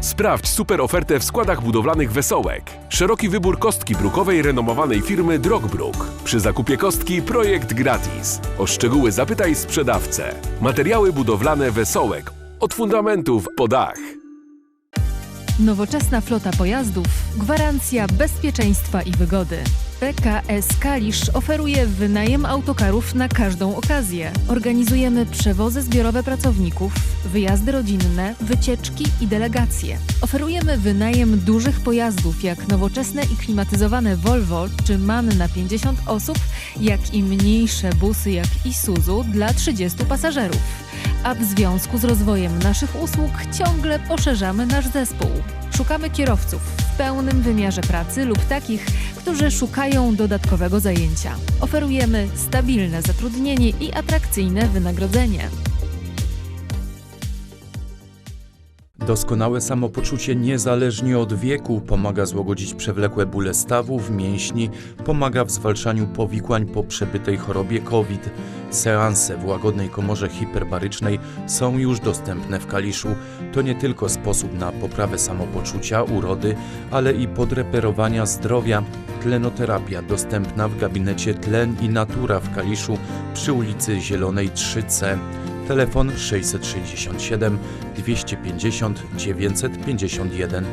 Sprawdź super ofertę w składach budowlanych Wesołek. Szeroki wybór kostki brukowej renomowanej firmy Drogbruk. Przy zakupie kostki projekt gratis. O szczegóły zapytaj sprzedawcę. Materiały budowlane Wesołek. Od fundamentów po dach. Nowoczesna flota pojazdów, gwarancja bezpieczeństwa i wygody. PKS Kalisz oferuje wynajem autokarów na każdą okazję. Organizujemy przewozy zbiorowe pracowników, wyjazdy rodzinne, wycieczki i delegacje. Oferujemy wynajem dużych pojazdów jak nowoczesne i klimatyzowane Volvo czy MAN na 50 osób, jak i mniejsze busy jak Isuzu dla 30 pasażerów a w związku z rozwojem naszych usług ciągle poszerzamy nasz zespół. Szukamy kierowców w pełnym wymiarze pracy lub takich, którzy szukają dodatkowego zajęcia. Oferujemy stabilne zatrudnienie i atrakcyjne wynagrodzenie. Doskonałe samopoczucie niezależnie od wieku pomaga złagodzić przewlekłe bóle stawów, mięśni, pomaga w zwalczaniu powikłań po przebytej chorobie COVID. Seanse w łagodnej komorze hiperbarycznej są już dostępne w Kaliszu. To nie tylko sposób na poprawę samopoczucia, urody, ale i podreperowania zdrowia. Tlenoterapia dostępna w gabinecie Tlen i Natura w Kaliszu przy ulicy Zielonej 3C. Telefon 667 250 951.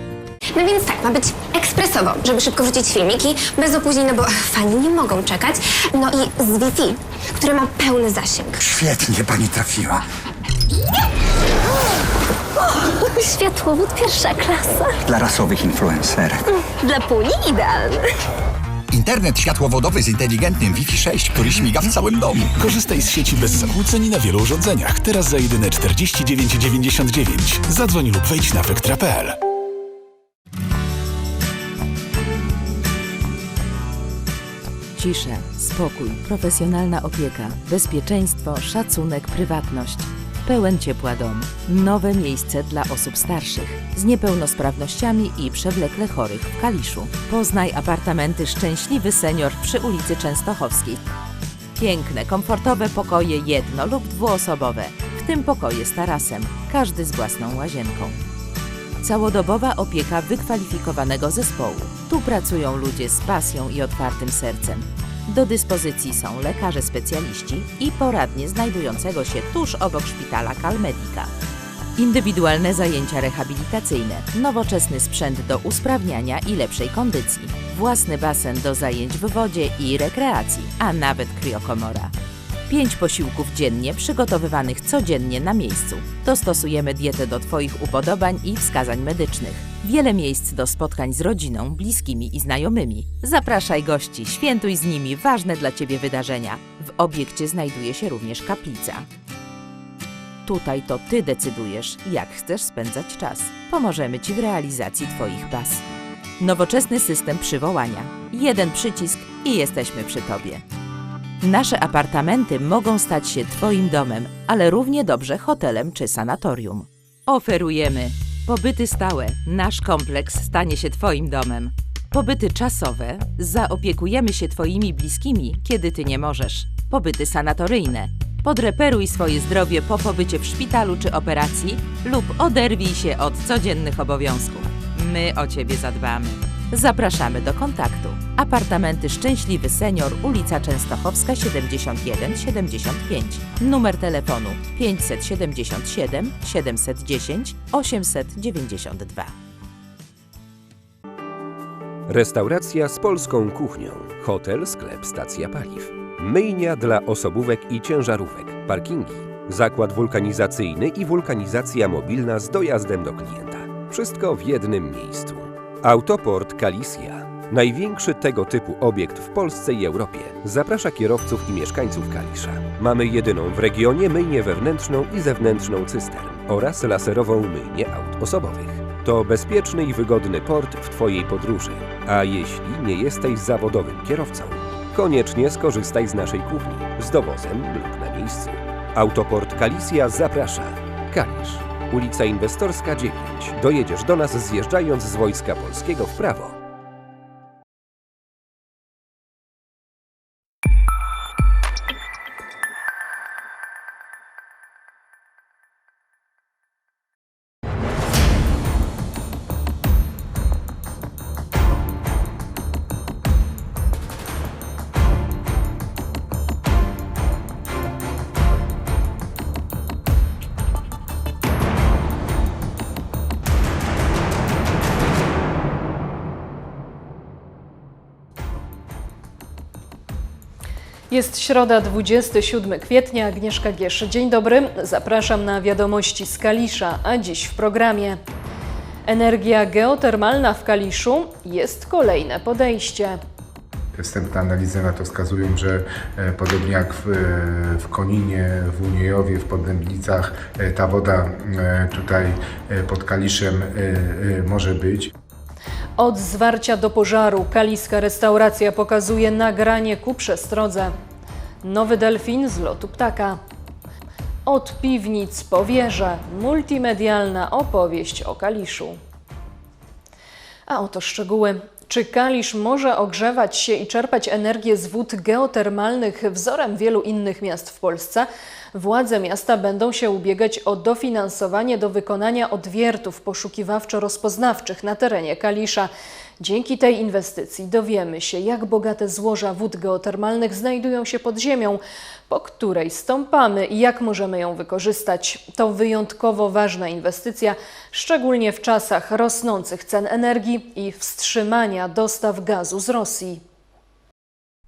No więc tak, ma być ekspresowo, żeby szybko wrzucić filmiki, bez opóźnień, no bo fani nie mogą czekać. No i z Wi-Fi, które ma pełny zasięg. Świetnie pani trafiła. Światłowód pierwsza klasa. Dla rasowych influencerek. Dla puli idealny. Internet światłowodowy z inteligentnym Wi-Fi 6, który śmiga w całym domu. Korzystaj z sieci bez zakłóceń na wielu urządzeniach. Teraz za jedyne 49,99. Zadzwoń lub wejdź na wektra.pl. Cisza, spokój, profesjonalna opieka, bezpieczeństwo, szacunek, prywatność. Pełen ciepła dom. Nowe miejsce dla osób starszych z niepełnosprawnościami i przewlekle chorych w Kaliszu. Poznaj apartamenty Szczęśliwy Senior przy ulicy Częstochowskiej. Piękne, komfortowe pokoje jedno- lub dwuosobowe, w tym pokoje z tarasem, każdy z własną łazienką. Całodobowa opieka wykwalifikowanego zespołu. Tu pracują ludzie z pasją i otwartym sercem. Do dyspozycji są lekarze specjaliści i poradnie znajdującego się tuż obok szpitala Calmedica. Indywidualne zajęcia rehabilitacyjne, nowoczesny sprzęt do usprawniania i lepszej kondycji, własny basen do zajęć w wodzie i rekreacji, a nawet kriokomora. Pięć posiłków dziennie przygotowywanych codziennie na miejscu. Dostosujemy dietę do Twoich upodobań i wskazań medycznych. Wiele miejsc do spotkań z rodziną, bliskimi i znajomymi. Zapraszaj gości, świętuj z nimi ważne dla Ciebie wydarzenia. W obiekcie znajduje się również kaplica. Tutaj to Ty decydujesz, jak chcesz spędzać czas. Pomożemy Ci w realizacji Twoich pasji. Nowoczesny system przywołania. Jeden przycisk i jesteśmy przy Tobie. Nasze apartamenty mogą stać się Twoim domem, ale równie dobrze hotelem czy sanatorium. Oferujemy pobyty stałe. Nasz kompleks stanie się Twoim domem. Pobyty czasowe. Zaopiekujemy się Twoimi bliskimi, kiedy Ty nie możesz. Pobyty sanatoryjne. Podreperuj swoje zdrowie po pobycie w szpitalu czy operacji lub oderwij się od codziennych obowiązków. My o Ciebie zadbamy. Zapraszamy do kontaktu. Apartamenty Szczęśliwy Senior, ulica Częstochowska 71-75. Numer telefonu 577 710 892. Restauracja z polską kuchnią. Hotel, sklep, stacja paliw. Myjnia dla osobówek i ciężarówek. Parkingi. Zakład wulkanizacyjny i wulkanizacja mobilna z dojazdem do klienta. Wszystko w jednym miejscu. Autoport Kalisja. Największy tego typu obiekt w Polsce i Europie zaprasza kierowców i mieszkańców Kalisza. Mamy jedyną w regionie myjnię wewnętrzną i zewnętrzną cystern oraz laserową myjnię aut osobowych. To bezpieczny i wygodny port w Twojej podróży. A jeśli nie jesteś zawodowym kierowcą, koniecznie skorzystaj z naszej kuchni z dowozem lub na miejscu. Autoport Kalisja zaprasza. Kalisz, ulica Inwestorska 9. Dojedziesz do nas zjeżdżając z Wojska Polskiego w prawo. Jest środa, 27 kwietnia. Agnieszka Giesz. Dzień dobry. Zapraszam na wiadomości z Kalisza, a dziś w programie. Energia geotermalna w Kaliszu jest kolejne podejście. Wstępne analizy na to wskazują, że e, podobnie jak w, e, w Koninie, w Uniejowie, w Podlębnicach, e, ta woda tutaj pod Kaliszem może być. Od zwarcia do pożaru kaliska restauracja pokazuje nagranie ku przestrodze. Nowy delfin z lotu ptaka. Od piwnic po wieże multimedialna opowieść o Kaliszu. A oto szczegóły. Czy Kalisz może ogrzewać się i czerpać energię z wód geotermalnych wzorem wielu innych miast w Polsce? Władze miasta będą się ubiegać o dofinansowanie do wykonania odwiertów poszukiwawczo-rozpoznawczych na terenie Kalisza. Dzięki tej inwestycji dowiemy się, jak bogate złoża wód geotermalnych znajdują się pod ziemią, po której stąpamy i jak możemy ją wykorzystać. To wyjątkowo ważna inwestycja, szczególnie w czasach rosnących cen energii i wstrzymania dostaw gazu z Rosji.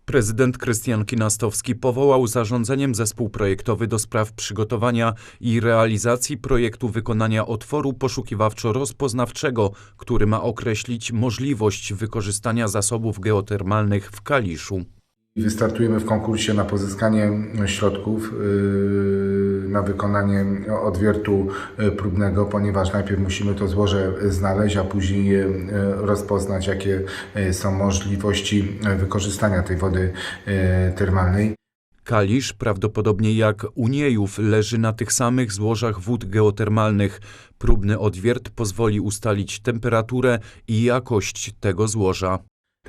Prezydent Krystian Kinastowski powołał zarządzeniem zespół projektowy do spraw przygotowania i realizacji projektu wykonania otworu poszukiwawczo-rozpoznawczego, który ma określić możliwość wykorzystania zasobów geotermalnych w Kaliszu. Wystartujemy w konkursie na pozyskanie środków yy, na wykonanie odwiertu yy, próbnego, ponieważ najpierw musimy to złoże znaleźć, a później yy, rozpoznać, jakie są możliwości wykorzystania tej wody termalnej. Kalisz, prawdopodobnie jak Uniejów, leży na tych samych złożach wód geotermalnych. Próbny odwiert pozwoli ustalić temperaturę i jakość tego złoża.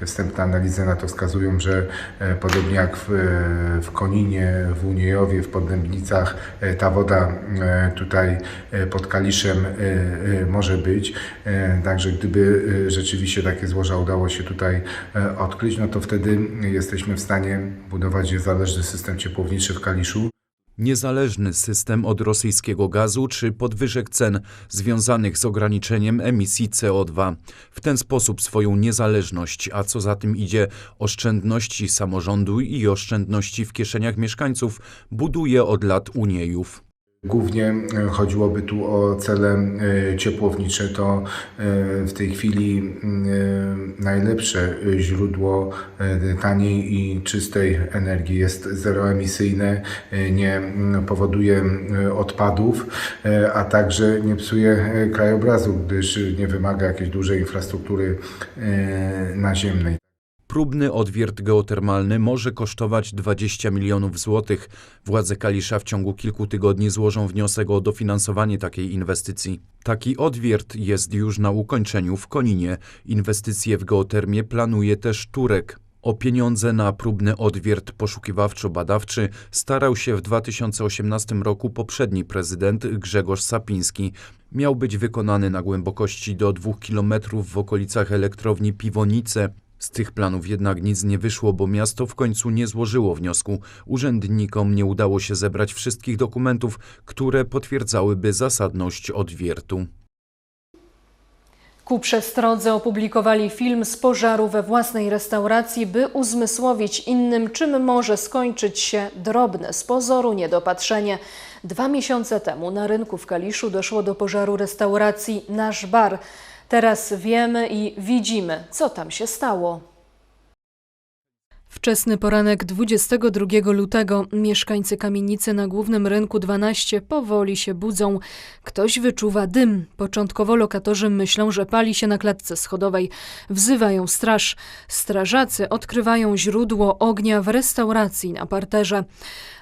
Wstępne analizy na to wskazują, że e, podobnie jak w, e, w Koninie, w Uniejowie, w Podlębnicach, e, ta woda tutaj pod Kaliszem może być. Także gdyby rzeczywiście takie złoża udało się tutaj odkryć, no to wtedy jesteśmy w stanie budować niezależny system ciepłowniczy w Kaliszu. Niezależny system od rosyjskiego gazu czy podwyżek cen związanych z ograniczeniem emisji CO2. W ten sposób swoją niezależność, a co za tym idzie oszczędności samorządu i oszczędności w kieszeniach mieszkańców, buduje od lat Uniejów. Głównie e, chodziłoby tu o cele e, ciepłownicze. To e, w tej chwili najlepsze źródło taniej i czystej energii. Jest zeroemisyjne, nie powoduje odpadów, a także nie psuje krajobrazu, gdyż nie wymaga jakiejś dużej infrastruktury naziemnej. Próbny odwiert geotermalny może kosztować 20 milionów złotych. Władze Kalisza w ciągu kilku tygodni złożą wniosek o dofinansowanie takiej inwestycji. Taki odwiert jest już na ukończeniu w Koninie. Inwestycje w geotermię planuje też Turek. O pieniądze na próbny odwiert poszukiwawczo-badawczy starał się w 2018 roku poprzedni prezydent Grzegorz Sapiński. Miał być wykonany na głębokości do 2 km w okolicach elektrowni Piwonice. Z tych planów jednak nic nie wyszło, bo miasto w końcu nie złożyło wniosku. Urzędnikom nie udało się zebrać wszystkich dokumentów, które potwierdzałyby zasadność odwiertu. Ku przestrodze opublikowali film z pożaru we własnej restauracji, by uzmysłowić innym, czym może skończyć się drobne z pozoru niedopatrzenie. Dwa miesiące temu na rynku w Kaliszu doszło do pożaru restauracji Nasz Bar. Teraz wiemy i widzimy, co tam się stało. Wczesny poranek 22 lutego mieszkańcy kamienicy na głównym rynku 12 powoli się budzą. Ktoś wyczuwa dym. Początkowo lokatorzy myślą, że pali się na klatce schodowej. Wzywają straż. Strażacy odkrywają źródło ognia w restauracji na parterze.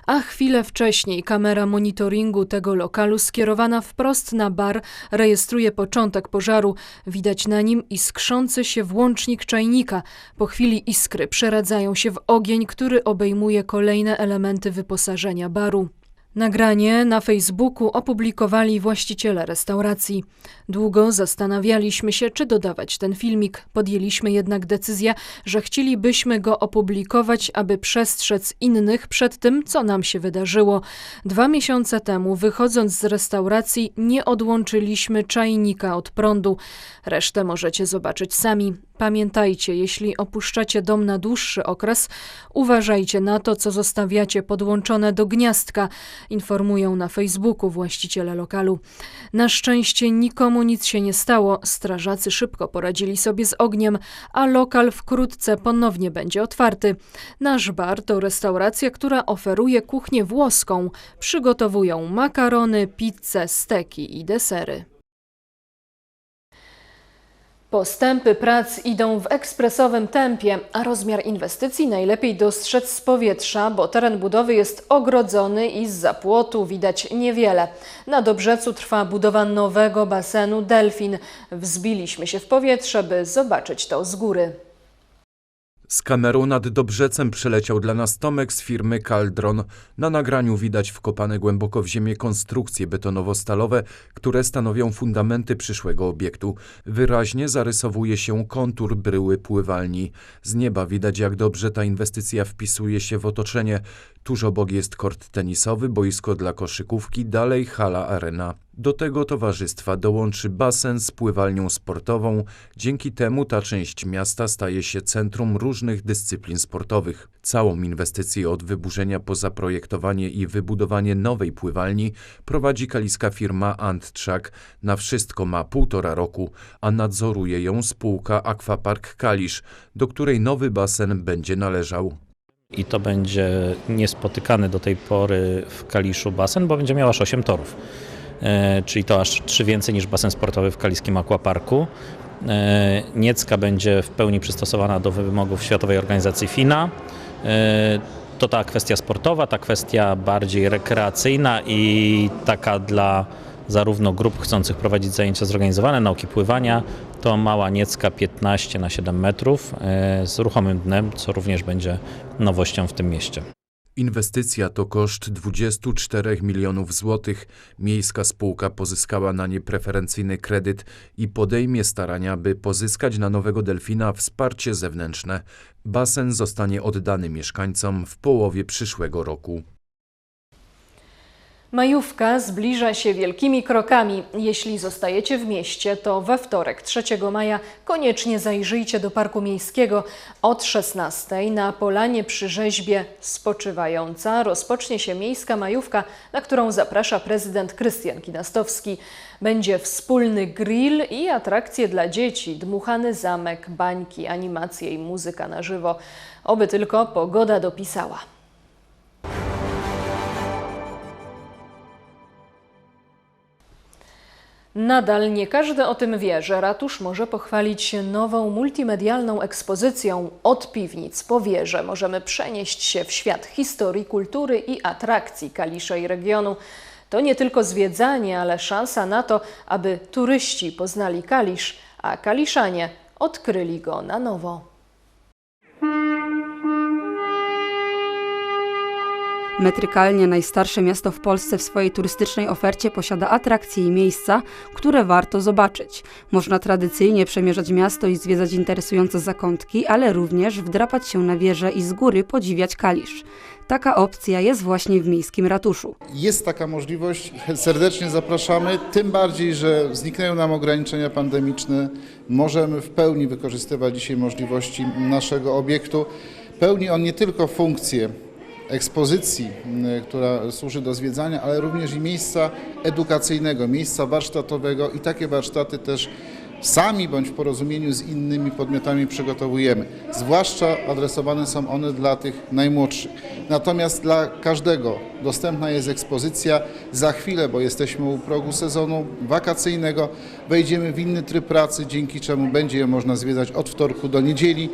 A chwilę wcześniej kamera monitoringu tego lokalu skierowana wprost na bar rejestruje początek pożaru. Widać na nim iskrzący się włącznik czajnika. Po chwili iskry przeradzają się w ogień, który obejmuje kolejne elementy wyposażenia baru. Nagranie na Facebooku opublikowali właściciele restauracji. Długo zastanawialiśmy się, czy dodawać ten filmik. Podjęliśmy jednak decyzję, że chcielibyśmy go opublikować, aby przestrzec innych przed tym, co nam się wydarzyło. Dwa miesiące temu, wychodząc z restauracji, nie odłączyliśmy czajnika od prądu. Resztę możecie zobaczyć sami. Pamiętajcie, jeśli opuszczacie dom na dłuższy okres, uważajcie na to, co zostawiacie podłączone do gniazdka, informują na Facebooku właściciele lokalu. Na szczęście nikomu nic się nie stało, strażacy szybko poradzili sobie z ogniem, a lokal wkrótce ponownie będzie otwarty. Nasz bar to restauracja, która oferuje kuchnię włoską. Przygotowują makarony, pizzę, steki i desery. Postępy prac idą w ekspresowym tempie, a rozmiar inwestycji najlepiej dostrzec z powietrza, bo teren budowy jest ogrodzony i z zapłotu widać niewiele. Na Dobrzecu trwa budowa nowego basenu Delfin. Wzbiliśmy się w powietrze, by zobaczyć to z góry. Z kamerą nad Dobrzecem przyleciał dla nas Tomek z firmy Caldron. Na nagraniu widać wkopane głęboko w ziemię konstrukcje betonowo-stalowe, które stanowią fundamenty przyszłego obiektu. Wyraźnie zarysowuje się kontur bryły pływalni. Z nieba widać jak dobrze ta inwestycja wpisuje się w otoczenie. Tuż obok jest kort tenisowy, boisko dla koszykówki, dalej hala arena. Do tego towarzystwa dołączy basen z pływalnią sportową. Dzięki temu ta część miasta staje się centrum różnych dyscyplin sportowych. Całą inwestycję od wyburzenia po zaprojektowanie i wybudowanie nowej pływalni prowadzi kaliska firma Antczak. Na wszystko ma półtora roku, a nadzoruje ją spółka Aquapark Kalisz, do której nowy basen będzie należał. I to będzie niespotykany do tej pory w Kaliszu basen, bo będzie miał aż 8 torów. E, czyli to aż 3 więcej niż basen sportowy w kaliskim aquaparku. E, Niecka będzie w pełni przystosowana do wymogów Światowej Organizacji FINA. E, To ta kwestia sportowa, ta kwestia bardziej rekreacyjna i taka dla zarówno grup chcących prowadzić zajęcia zorganizowane, nauki pływania, to mała Niecka 15 na 7 metrów e, z ruchomym dnem, co również będzie nowością w tym mieście. Inwestycja to koszt 24 milionów złotych. Miejska spółka pozyskała na nie preferencyjny kredyt i podejmie starania, by pozyskać na nowego delfina wsparcie zewnętrzne. Basen zostanie oddany mieszkańcom w połowie przyszłego roku. Majówka zbliża się wielkimi krokami. Jeśli zostajecie w mieście, to we wtorek 3 maja koniecznie zajrzyjcie do Parku Miejskiego. Od 16 na Polanie przy rzeźbie Spoczywająca rozpocznie się miejska majówka, na którą zaprasza prezydent Krystian Kinastowski. Będzie wspólny grill i atrakcje dla dzieci, dmuchany zamek, bańki, animacje i muzyka na żywo. Oby tylko pogoda dopisała. Nadal nie każdy o tym wie, że ratusz może pochwalić się nową multimedialną ekspozycją. Od piwnic po wieże możemy przenieść się w świat historii, kultury i atrakcji Kalisza i regionu. To nie tylko zwiedzanie, ale szansa na to, aby turyści poznali Kalisz, a Kaliszanie odkryli go na nowo. Metrykalnie najstarsze miasto w Polsce w swojej turystycznej ofercie posiada atrakcje i miejsca, które warto zobaczyć. Można tradycyjnie przemierzać miasto i zwiedzać interesujące zakątki, ale również wdrapać się na wieżę i z góry podziwiać Kalisz. Taka opcja jest właśnie w miejskim ratuszu. Jest taka możliwość, serdecznie zapraszamy, tym bardziej, że zniknęły nam ograniczenia pandemiczne. Możemy w pełni wykorzystywać dzisiaj możliwości naszego obiektu. Pełni on nie tylko funkcję ekspozycji, która służy do zwiedzania, ale również i miejsca edukacyjnego, miejsca warsztatowego i takie warsztaty też sami bądź w porozumieniu z innymi podmiotami przygotowujemy. Zwłaszcza adresowane są one dla tych najmłodszych. Natomiast dla każdego dostępna jest ekspozycja. Za chwilę, bo jesteśmy u progu sezonu wakacyjnego, wejdziemy w inny tryb pracy, dzięki czemu będzie je można zwiedzać od wtorku do niedzieli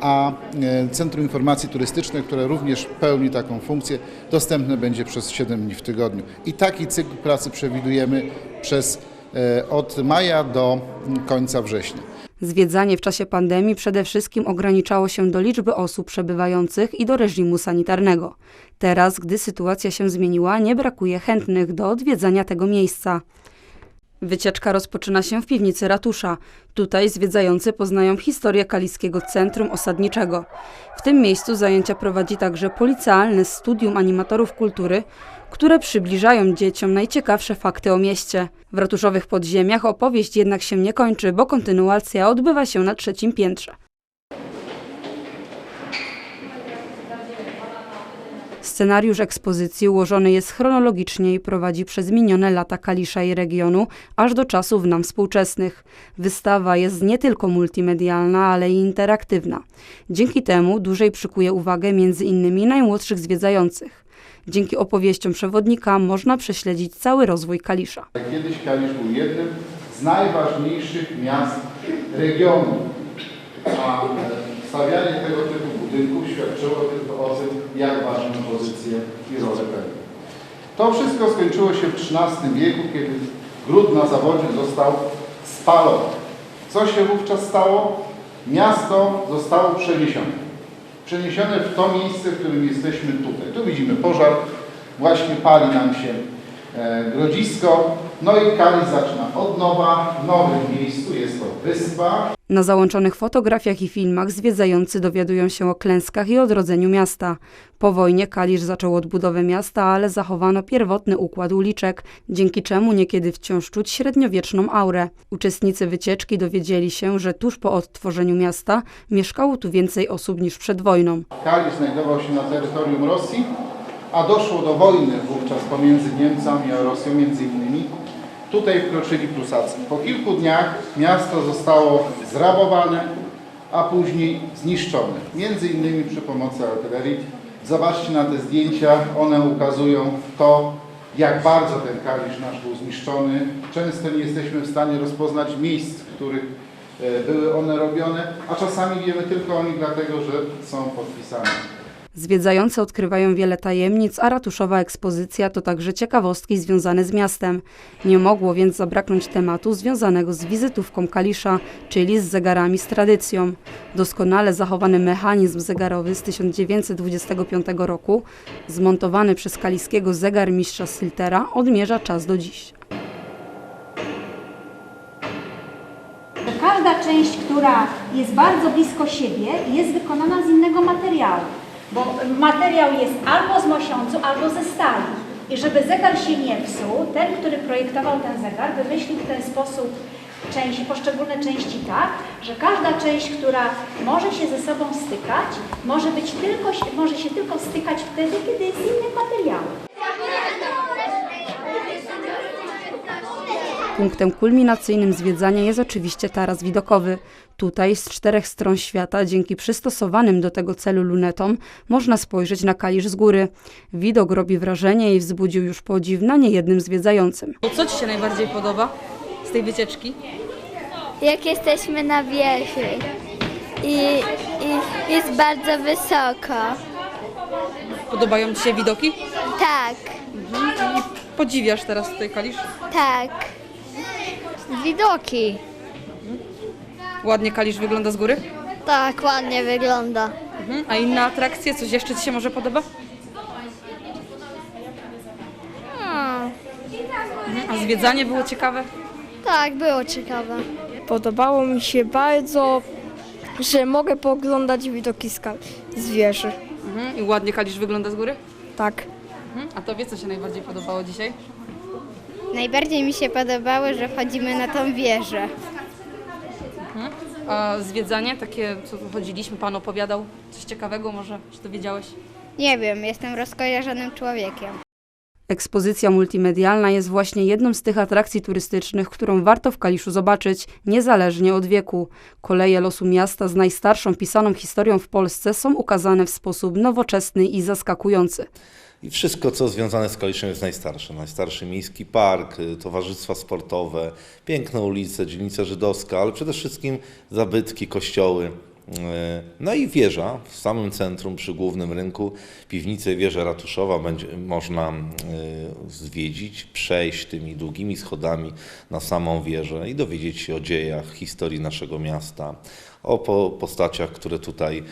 a e, Centrum Informacji Turystycznej, które również pełni taką funkcję, dostępne będzie przez 7 dni w tygodniu. I taki cykl pracy przewidujemy przez e, od maja do końca września. Zwiedzanie w czasie pandemii przede wszystkim ograniczało się do liczby osób przebywających i do reżimu sanitarnego. Teraz, gdy sytuacja się zmieniła, nie brakuje chętnych do odwiedzania tego miejsca. Wycieczka rozpoczyna się w piwnicy ratusza. Tutaj zwiedzający poznają historię Kaliskiego Centrum Osadniczego. W tym miejscu zajęcia prowadzi także policealne studium animatorów kultury, które przybliżają dzieciom najciekawsze fakty o mieście. W ratuszowych podziemiach opowieść jednak się nie kończy, bo kontynuacja odbywa się na trzecim piętrze. Scenariusz ekspozycji ułożony jest chronologicznie i prowadzi przez minione lata Kalisza i regionu, aż do czasów nam współczesnych. Wystawa jest nie tylko multimedialna, ale i interaktywna. Dzięki temu dłużej przykuje uwagę innymi najmłodszych zwiedzających. Dzięki opowieściom przewodnika można prześledzić cały rozwój Kalisza. Kiedyś Kalisz był jednym z najważniejszych miast regionu, a stawianie tego typu budynków świadczyło tylko o tym, jak ważną pozycję i rolę pełni. To wszystko skończyło się w XIII wieku, kiedy gród na zawodzie został spalony. Co się wówczas stało? Miasto zostało przeniesione. Przeniesione w to miejsce, w którym jesteśmy tutaj. Tu widzimy pożar, właśnie pali nam się grodzisko, no i Kalisz zaczyna od nowa, w nowym miejscu, jest to wyspa, Na załączonych fotografiach i filmach zwiedzający dowiadują się o klęskach i odrodzeniu miasta. Po wojnie Kalisz zaczął odbudowę miasta, ale zachowano pierwotny układ uliczek, dzięki czemu niekiedy wciąż czuć średniowieczną aurę. Uczestnicy wycieczki dowiedzieli się, że tuż po odtworzeniu miasta mieszkało tu więcej osób niż przed wojną. Kalisz znajdował się na terytorium Rosji, a doszło do wojny wówczas pomiędzy Niemcami a Rosją między innymi. Tutaj wkroczyli Prusacy. Po kilku dniach miasto zostało zrabowane, a później zniszczone. Między innymi przy pomocy artylerii. Zobaczcie na te zdjęcia, one ukazują to, jak bardzo ten Kalisz nasz był zniszczony. Często nie jesteśmy w stanie rozpoznać miejsc, w których e, były one robione, a czasami wiemy tylko o nich dlatego, że są podpisane. Zwiedzający odkrywają wiele tajemnic, a ratuszowa ekspozycja to także ciekawostki związane z miastem. Nie mogło więc zabraknąć tematu związanego z wizytówką Kalisza, czyli z zegarami z tradycją. Doskonale zachowany mechanizm zegarowy z 1925 roku, zmontowany przez kaliskiego zegarmistrza Syltera, odmierza czas do dziś. każda część, która jest bardzo blisko siebie, jest wykonana z innego materiału. Bo materiał jest albo z mosiądzu, albo ze stali. I żeby zegar się nie psuł, ten, który projektował ten zegar, wymyślił w ten sposób części, poszczególne części tak, że każda część, która może się ze sobą stykać, może, być tylko, może się tylko stykać wtedy, kiedy jest z innych materiałów. Punktem kulminacyjnym zwiedzania jest oczywiście taras widokowy. Tutaj z czterech stron świata, dzięki przystosowanym do tego celu lunetom, można spojrzeć na Kalisz z góry. Widok robi wrażenie i wzbudził już podziw na niejednym zwiedzającym. Co Ci się najbardziej podoba z tej wycieczki? jak jesteśmy na wieży i, i jest bardzo wysoko. Podobają Ci się widoki? Tak, I podziwiasz teraz tutaj Kalisz? tak. Widoki. Ładnie Kalisz wygląda z góry? Tak, ładnie wygląda. Mhm. A inne atrakcje? Coś jeszcze Ci się może podoba? Hmm, Mhm. A zwiedzanie było ciekawe? tak, było ciekawe. Podobało mi się bardzo, że mogę pooglądać widoki z, kal- z wieży. Mhm. I ładnie Kalisz wygląda z góry? Tak. Mhm. A Tobie co się najbardziej podobało dzisiaj? Najbardziej mi się podobało, że chodzimy na tą wieżę. Mhm. A zwiedzanie, takie co tu chodziliśmy, Pan opowiadał coś ciekawego może, czy dowiedziałeś? Nie wiem, jestem rozkojarzonym człowiekiem. Ekspozycja multimedialna jest właśnie jedną z tych atrakcji turystycznych, którą warto w Kaliszu zobaczyć, niezależnie od wieku. Koleje losu miasta z najstarszą pisaną historią w Polsce są ukazane w sposób nowoczesny i zaskakujący. I wszystko, co związane z Kaliszem jest najstarsze. Najstarszy miejski park, y, towarzystwa sportowe, piękne ulice, dzielnica żydowska, ale przede wszystkim zabytki, kościoły. Y, No i wieża w samym centrum, przy głównym rynku, piwnicę wieża ratuszowa będzie można y, zwiedzić, przejść tymi długimi schodami na samą wieżę i dowiedzieć się o dziejach, historii naszego miasta, o po, postaciach, które tutaj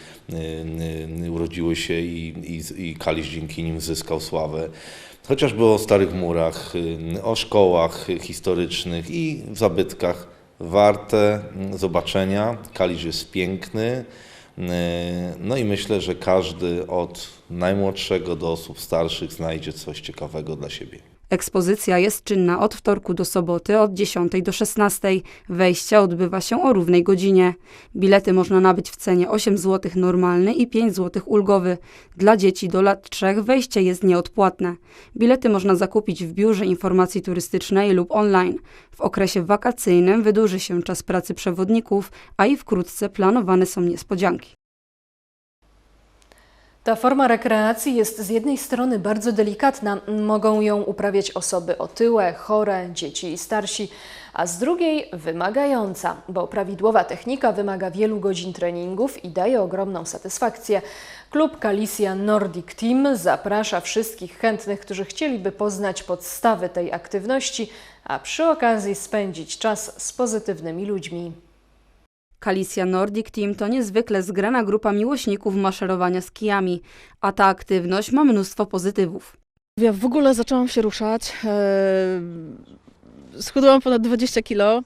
y, urodziły się i, i, i Kalisz dzięki nim zyskał sławę. Chociażby o starych murach, o szkołach historycznych i zabytkach warte zobaczenia. Kalisz jest piękny. y, No i myślę, że każdy od najmłodszego do osób starszych znajdzie coś ciekawego dla siebie. Ekspozycja jest czynna od wtorku do soboty od 10 do 16. Wejście odbywa się o równej godzinie. Bilety można nabyć w cenie 8 zł normalny i 5 zł ulgowy. Dla dzieci do lat 3 wejście jest nieodpłatne. Bilety można zakupić w Biurze Informacji Turystycznej lub online. W okresie wakacyjnym wydłuży się czas pracy przewodników, a i wkrótce planowane są niespodzianki. Ta forma rekreacji jest z jednej strony bardzo delikatna, mogą ją uprawiać osoby otyłe, chore, dzieci i starsi, a z drugiej wymagająca, bo prawidłowa technika wymaga wielu godzin treningów i daje ogromną satysfakcję. Klub Kalisja Nordic Team zaprasza wszystkich chętnych, którzy chcieliby poznać podstawy tej aktywności, a przy okazji spędzić czas z pozytywnymi ludźmi. Kalisja Nordic Team to niezwykle zgrana grupa miłośników maszerowania z kijami, a ta aktywność ma mnóstwo pozytywów. Ja w ogóle zaczęłam się ruszać. E, schudłam ponad 20 kilo.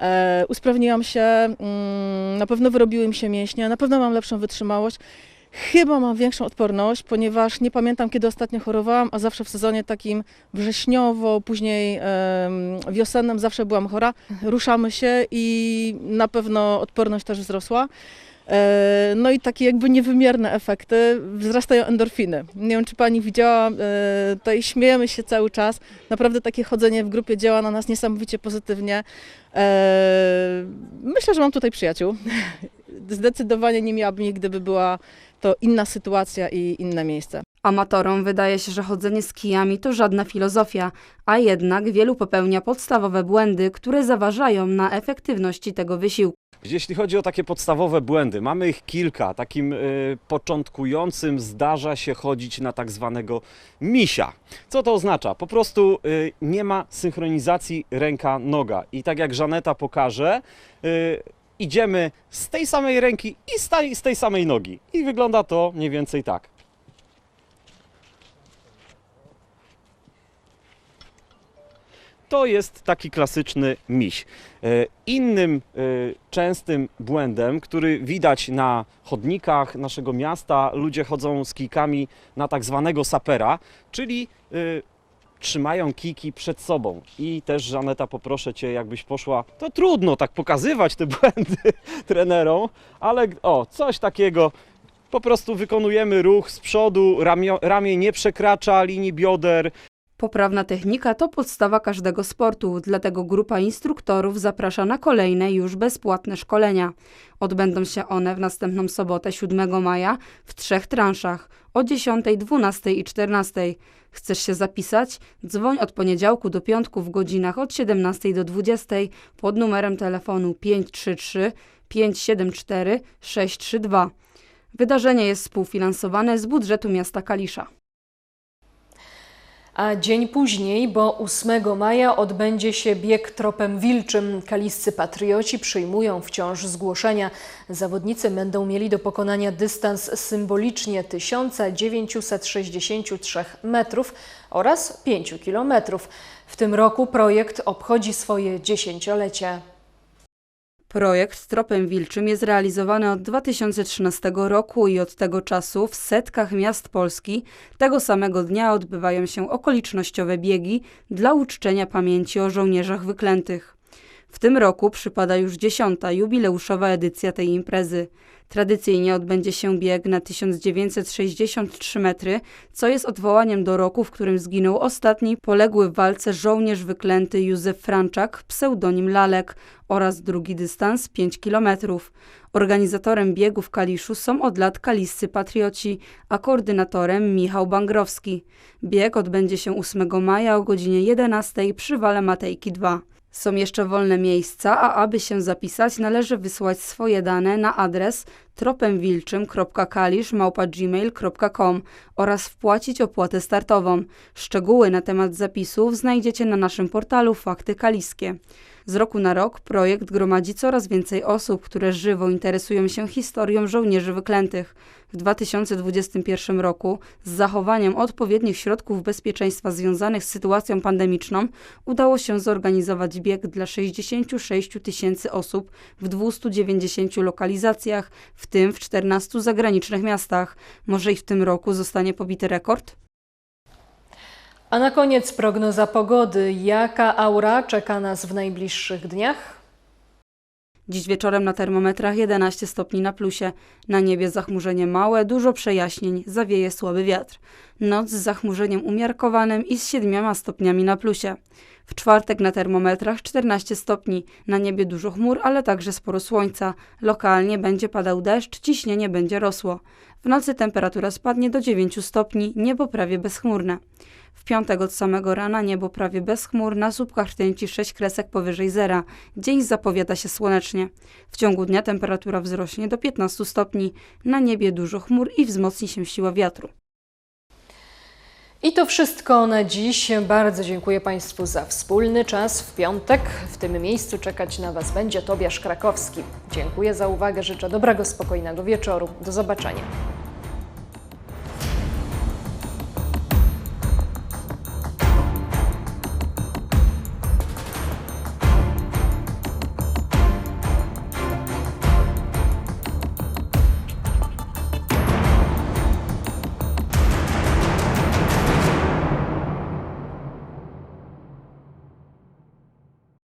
E, usprawniłam się, mm, na pewno wyrobiły mi się mięśnie, na pewno mam lepszą wytrzymałość. Chyba mam większą odporność, ponieważ nie pamiętam kiedy ostatnio chorowałam, a zawsze w sezonie takim wrześniowo, później wiosennym zawsze byłam chora. Ruszamy się i na pewno odporność też wzrosła. E, No i takie jakby niewymierne efekty, wzrastają endorfiny. Nie wiem, czy pani widziała, e, tutaj śmiejemy się cały czas. Naprawdę takie chodzenie w grupie działa na nas niesamowicie pozytywnie. E, Myślę, że mam tutaj przyjaciół. Zdecydowanie nie miałabym ich, gdyby była to inna sytuacja i inne miejsce. Amatorom wydaje się, że chodzenie z kijami to żadna filozofia, a jednak wielu popełnia podstawowe błędy, które zaważają na efektywności tego wysiłku. Jeśli chodzi o takie podstawowe błędy, mamy ich kilka. Takim y, początkującym zdarza się chodzić na tak zwanego misia. Co to oznacza? Po prostu y, nie ma synchronizacji ręka-noga. I tak jak Żaneta pokaże, y, idziemy z tej samej ręki i z tej, samej nogi. I wygląda to mniej więcej tak. To jest taki klasyczny miś. E, Innym e, częstym błędem, który widać na chodnikach naszego miasta, ludzie chodzą z kijkami na tak zwanego sapera, czyli e, trzymają kijki przed sobą. I też, Żaneta, poproszę Cię, jakbyś poszła, to trudno tak pokazywać te błędy trenerom, ale o, coś takiego, po prostu wykonujemy ruch z przodu, ramio, ramię nie przekracza linii bioder, Poprawna technika to podstawa każdego sportu, dlatego grupa instruktorów zaprasza na kolejne już bezpłatne szkolenia. Odbędą się one w następną sobotę 7 maja w trzech transzach o 10, 12 i 14. Chcesz się zapisać? Dzwoń od poniedziałku do piątku w godzinach od 17 do 20 pod numerem telefonu 533 574 632. Wydarzenie jest współfinansowane z budżetu miasta Kalisza. A dzień później, bo 8 maja odbędzie się bieg tropem wilczym. Kaliscy patrioci przyjmują wciąż zgłoszenia. Zawodnicy będą mieli do pokonania dystans symbolicznie 1963 metrów oraz 5 kilometrów. W tym roku projekt obchodzi swoje dziesięciolecie. Projekt Tropem Wilczym jest realizowany od 2013 roku i od tego czasu w setkach miast Polski tego samego dnia odbywają się okolicznościowe biegi dla uczczenia pamięci o żołnierzach wyklętych. W tym roku przypada już dziesiąta jubileuszowa edycja tej imprezy. Tradycyjnie odbędzie się bieg na 1963 metry, co jest odwołaniem do roku, w którym zginął ostatni poległy w walce żołnierz wyklęty Józef Franczak, pseudonim Lalek, oraz drugi dystans 5 kilometrów. Organizatorem biegu w Kaliszu są od lat kaliscy patrioci, a koordynatorem Michał Bangrowski. Bieg odbędzie się 8 maja o godzinie 11 przy Wale Matejki 2. Są jeszcze wolne miejsca, a aby się zapisać, należy wysłać swoje dane na adres tropemwilczym.kalisz.gmail.com oraz wpłacić opłatę startową. Szczegóły na temat zapisów znajdziecie na naszym portalu Fakty Kaliskie. Z roku na rok projekt gromadzi coraz więcej osób, które żywo interesują się historią żołnierzy wyklętych. W 2021 roku z zachowaniem odpowiednich środków bezpieczeństwa związanych z sytuacją pandemiczną udało się zorganizować bieg dla 66 tysięcy osób w 290 lokalizacjach, w tym w 14 zagranicznych miastach. Może i w tym roku zostanie pobity rekord? A na koniec prognoza pogody. Jaka aura czeka nas w najbliższych dniach? Dziś wieczorem na termometrach 11 stopni na plusie. Na niebie zachmurzenie małe, dużo przejaśnień, zawieje słaby wiatr. Noc z zachmurzeniem umiarkowanym i z 7 stopniami na plusie. W czwartek na termometrach 14 stopni, na niebie dużo chmur, ale także sporo słońca. Lokalnie będzie padał deszcz, ciśnienie będzie rosło. W nocy temperatura spadnie do 9 stopni, niebo prawie bezchmurne. W piątek od samego rana niebo prawie bez chmur, na słupkach rtęci 6 kresek powyżej zera. Dzień zapowiada się słonecznie. W ciągu dnia temperatura wzrośnie do 15 stopni, na niebie dużo chmur i wzmocni się siła wiatru. I to wszystko na dziś. Bardzo dziękuję Państwu za wspólny czas w piątek. W tym miejscu czekać na Was będzie Tobiasz Krakowski. Dziękuję za uwagę, życzę dobrego, spokojnego wieczoru. Do zobaczenia.